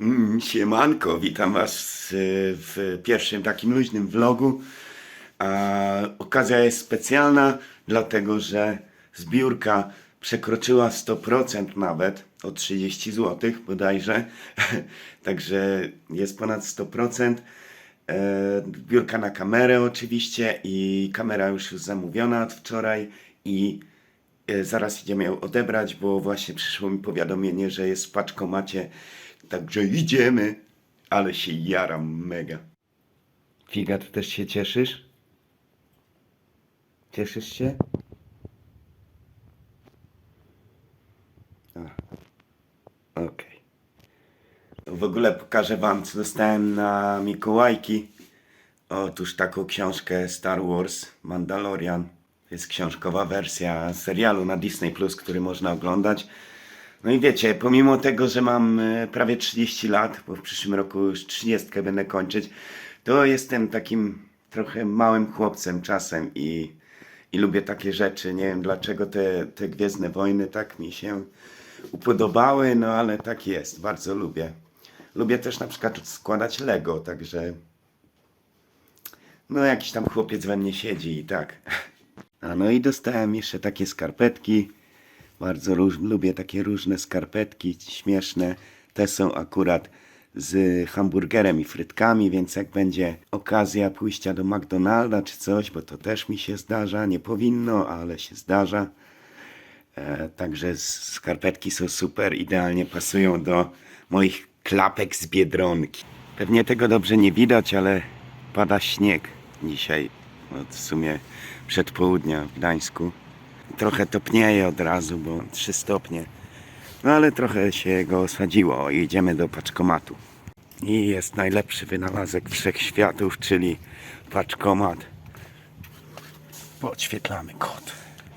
Mm, Siemanko, witam Was y, w pierwszym takim luźnym vlogu. Okazja jest specjalna, dlatego że zbiórka przekroczyła 100% nawet, o 30 zł bodajże. Także jest ponad 100%. E, Zbiórka na kamerę oczywiście i kamera już jest zamówiona od wczoraj i E, Zaraz idziemy ją odebrać, bo właśnie przyszło mi powiadomienie, że jest w paczkomacie. Także idziemy. Ale się jaram mega. Figa, ty też się cieszysz? Cieszysz się? Okej. W ogóle pokażę wam, co dostałem na Mikołajki. Otóż taką książkę Star Wars Mandalorian. To jest książkowa wersja serialu na Disney Plus, który można oglądać. No i wiecie, pomimo tego, że mam e, prawie 30 lat, bo w przyszłym roku już 30 będę kończyć, to jestem takim trochę małym chłopcem czasem i, i lubię takie rzeczy. Nie wiem dlaczego te, te Gwiezdne Wojny tak mi się upodobały, no ale tak jest, bardzo lubię. Lubię też na przykład składać Lego, także no jakiś tam chłopiec we mnie siedzi i tak. A no i dostałem jeszcze takie skarpetki. Bardzo róż, lubię takie różne skarpetki, śmieszne. Te są akurat z hamburgerem i frytkami, więc jak będzie okazja pójścia do McDonalda czy coś, bo to też mi się zdarza, nie powinno, ale się zdarza. E, także skarpetki są super, idealnie pasują do moich klapek z Biedronki. Pewnie tego dobrze nie widać, ale pada śnieg dzisiaj, od w sumie przedpołudnia w Gdańsku. Trochę topnieje od razu, bo 3 stopnie. No ale trochę się go osadziło idziemy do paczkomatu. I jest najlepszy wynalazek wszechświatów, czyli paczkomat. Podświetlamy kod.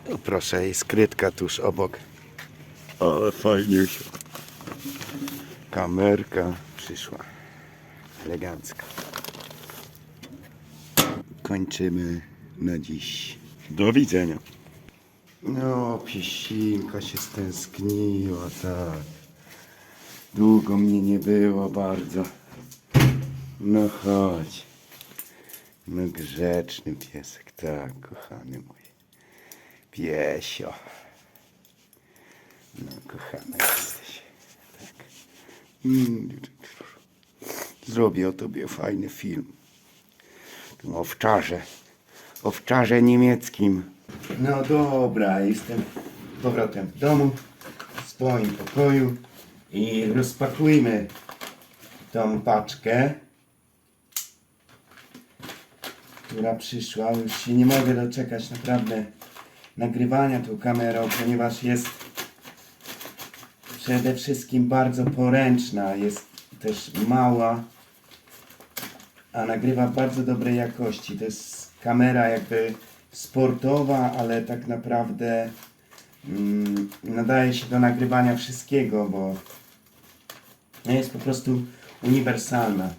Tu proszę, jest skrytka tuż obok. Ale fajnie się. Kamerka przyszła. Elegancka. Kończymy na dziś. Do widzenia. No, piesinka się stęskniła, tak. Długo mnie nie było bardzo. No chodź. No grzeczny piesek, tak, kochany mój. Piesio. No, kochana jesteś. Tak. Mm. Zrobię o tobie fajny film. O owczarze. Owczarze niemieckim. No dobra, jestem powrotem w domu, w swoim pokoju i rozpakujmy tą paczkę, która przyszła. Już się nie mogę doczekać naprawdę nagrywania tą kamerą, ponieważ jest przede wszystkim bardzo poręczna, jest też mała, a nagrywa bardzo dobrej jakości. To jest kamera jakby sportowa, ale tak naprawdę mm, nadaje się do nagrywania wszystkiego, bo jest po prostu uniwersalna.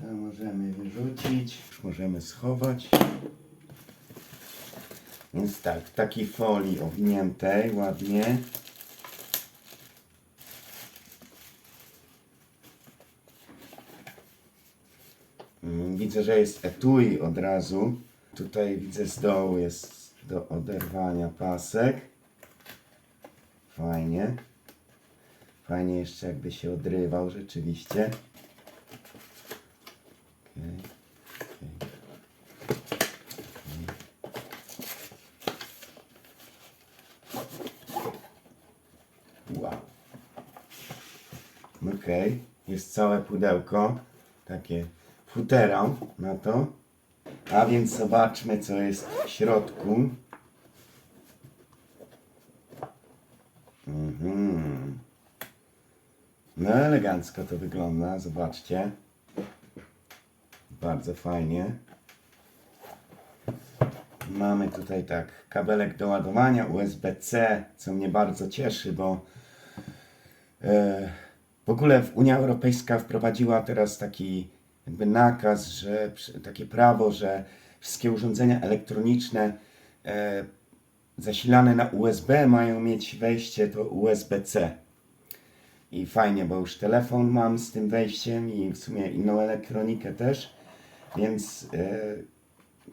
To możemy wyrzucić, możemy schować. Więc tak, w takiej folii owiniętej ładnie. Mm, Widzę, że jest etui od razu. Tutaj widzę z dołu jest do oderwania pasek. Fajnie. Fajnie jeszcze jakby się odrywał rzeczywiście. Okej, okej. Wow. Jest całe pudełko, takie futero na to. A więc zobaczmy, co jest w środku. Mhm. No elegancko to wygląda, zobaczcie. Bardzo fajnie. Mamy tutaj tak kabelek do ładowania USB-C, co mnie bardzo cieszy, bo e, w ogóle Unia Europejska wprowadziła teraz taki jakby nakaz, że takie prawo, że wszystkie urządzenia elektroniczne e, zasilane na USB mają mieć wejście do USB-C. i fajnie, bo już telefon mam z tym wejściem i w sumie inną elektronikę też, więc e,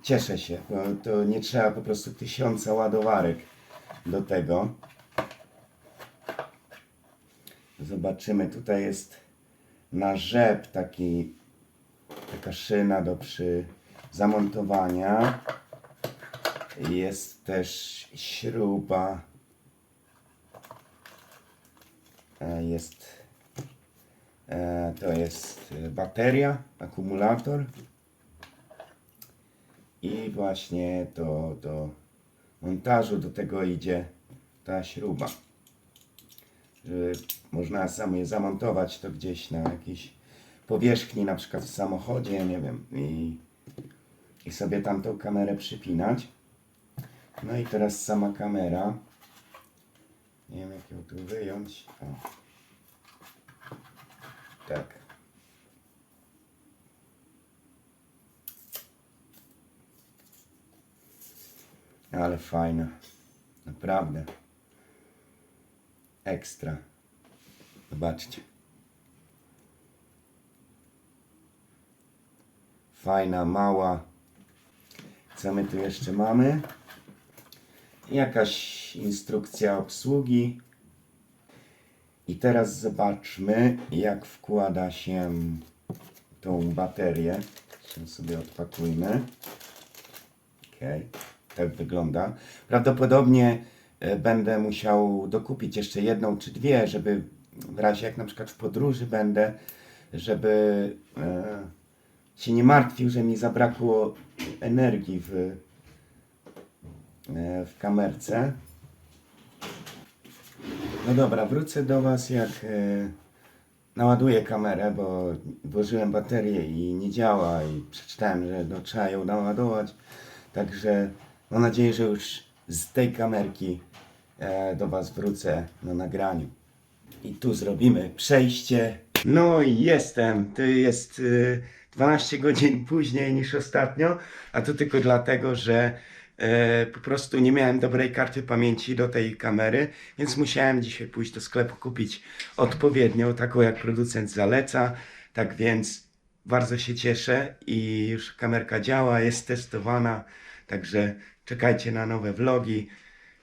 cieszę się, bo to nie trzeba po prostu tysiąca ładowarek do tego. Zobaczymy, tutaj jest na rzep taki, taka szyna do przy zamontowania. Jest też śruba. E, Jest e, to jest bateria, akumulator. I właśnie do, do montażu do tego idzie ta śruba. Żeby można samo zamontować to gdzieś na jakiejś powierzchni, na przykład w samochodzie, nie wiem, i, i sobie tamtą kamerę przypinać. No i teraz sama kamera. Nie wiem jak ją tu wyjąć. O. Tak. Ale fajna. Naprawdę. Ekstra. Zobaczcie. Fajna, mała. Co my tu jeszcze mamy? Jakaś instrukcja obsługi. I teraz zobaczmy, jak wkłada się tą baterię. Się sobie odpakujmy. Okej, tak wygląda. Prawdopodobnie e, będę musiał dokupić jeszcze jedną czy dwie, żeby w razie jak na przykład w podróży będę, żeby e, się nie martwił, że mi zabrakło energii w, e, w kamerce. No dobra, wrócę do Was jak e, naładuję kamerę, bo włożyłem baterię i nie działa i przeczytałem, że no, trzeba ją naładować. Także mam nadzieję, że już z tej kamerki e, do Was wrócę na nagraniu. I tu zrobimy przejście. No i jestem. To jest 12 godzin później niż ostatnio, a to tylko dlatego, że e, po prostu nie miałem dobrej karty pamięci do tej kamery, więc musiałem dzisiaj pójść do sklepu kupić odpowiednią, taką jak producent zaleca. Tak więc bardzo się cieszę i już kamerka działa, jest testowana, także czekajcie na nowe vlogi.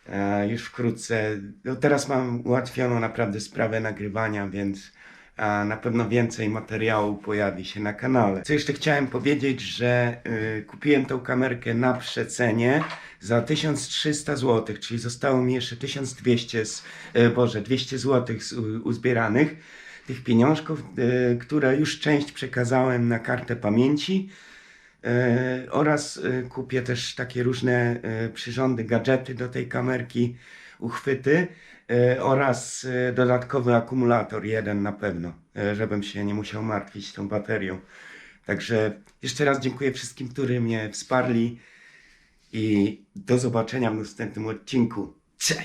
E, już wkrótce. No teraz mam ułatwioną naprawdę sprawę nagrywania, więc e, na pewno więcej materiału pojawi się na kanale. Co jeszcze chciałem powiedzieć, że y, kupiłem tą kamerkę na przecenie za 1300 zł, czyli zostało mi jeszcze 1200, z, e, Boże, 200 zł z, u- uzbieranych tych pieniążków, y, które już część przekazałem na kartę pamięci. E, oraz e, kupię też takie różne e, przyrządy, gadżety do tej kamerki, uchwyty oraz dodatkowy akumulator, jeden na pewno, żebym się nie musiał martwić tą baterią. Także jeszcze raz dziękuję wszystkim, którzy mnie wsparli i do zobaczenia w następnym odcinku. Cześć!